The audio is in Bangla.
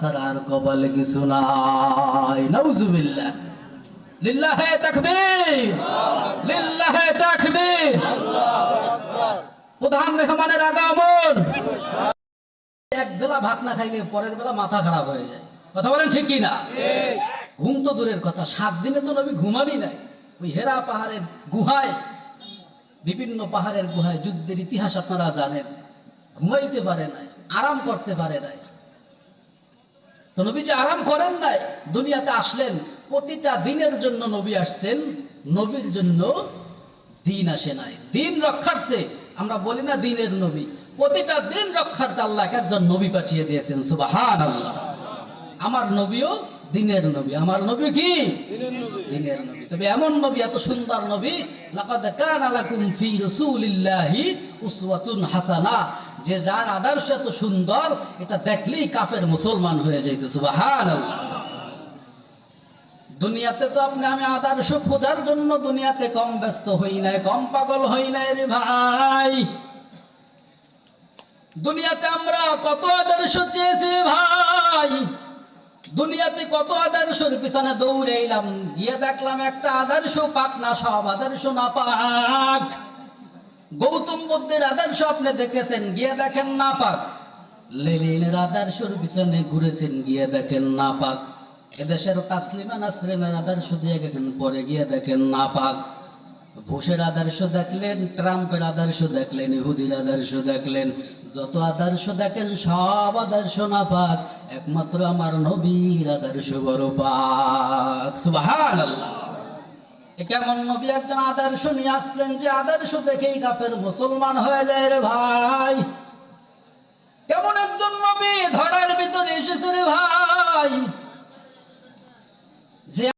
ছাড়া আর কিছু নাই। নাউজুবিল্লাহ। লিল্লাহে তাকবীর। লিল্লাহে তাকবীর। প্রধান মেহমানের আগমন। এক বেলা ভাত না খাইলে পরের বেলা মাথা খারাপ হয়ে যায়। কথা বলেন ঠিক কি না ঘুম তো দূরের কথা। সাত দিনে তো নবী ঘুমানি নাই। ওই হেরা পাহাড়ের গুহায়, বিভিন্ন পাহাড়ের গুহায় যুদ্ধের ইতিহাস আপনারা জানেন। ঘুমাইতে পারে নাই, আরাম করতে পারে নাই। তো নবী যে আরাম করেন নাই। দুনিয়াতে আসলেন, প্রতিটা দিনের জন্য নবী আসছেন, নবীর জন্য দিন আসে নাই। দিন রক্ষার্থে, আমরা বলি না দিনের নবী, প্রতিটা দিন রক্ষার্থে আল্লাহ একজন নবী পাঠিয়ে দিয়েছেন সুবাহান আল্লাহ আমার নবীও দিনের নবী। আমার নবী কি? দিনের নবী। তবে এমন নবী এত সুন্দর নবী লাকাদ কানা লাকুম ফি রাসূলিল্লাহি উসওয়াতুন হাসানা। যে যার আদর্শ এত সুন্দর এটা দেখলেই কাফের মুসলমান হয়ে যাইতে সুবহানাল্লাহ। দুনিয়াতে তো আপনি আমি আদর্শ খোঁজার জন্য দুনিয়াতে কম ব্যস্ত হই নাই কম পাগল হই নাই রে ভাই। দুনিয়াতে আমরা কত আদর্শ চেয়েছি ভাই। দুনিয়াতে কত আদর্শের পিছনে দৌড়ে এলাম। গিয়ে দেখলাম একটা আদর্শ পাক না, সব আদর্শ না পাক গৌতম বুদ্ধের আদর্শ আপনি দেখেছেন, গিয়ে দেখেন না পাক লেলিনের আদর্শের পিছনে ঘুরেছেন, গিয়ে দেখেন না পাক এদেশের তাসলিমা নাসরিনের আদর্শ দিয়ে গেছেন, পরে গিয়ে দেখেন না পাক বুশের আদর্শ দেখলেন, ট্রাম্পের আদর্শ দেখলেন, ইহুদির আদর্শ দেখলেন। যত আদর্শ দেখেন, সব আদর্শ না পাক একমাত্র আমার নবীর আদর্শ বড় পাক। সুবহানাল্লাহ। কেমন নবী একজন আদর্শ নিয়ে আসলেন যে আদর্শ দেখেই কাফের মুসলমান হয়ে যায় রে ভাই। কেমন একজন নবী ধরার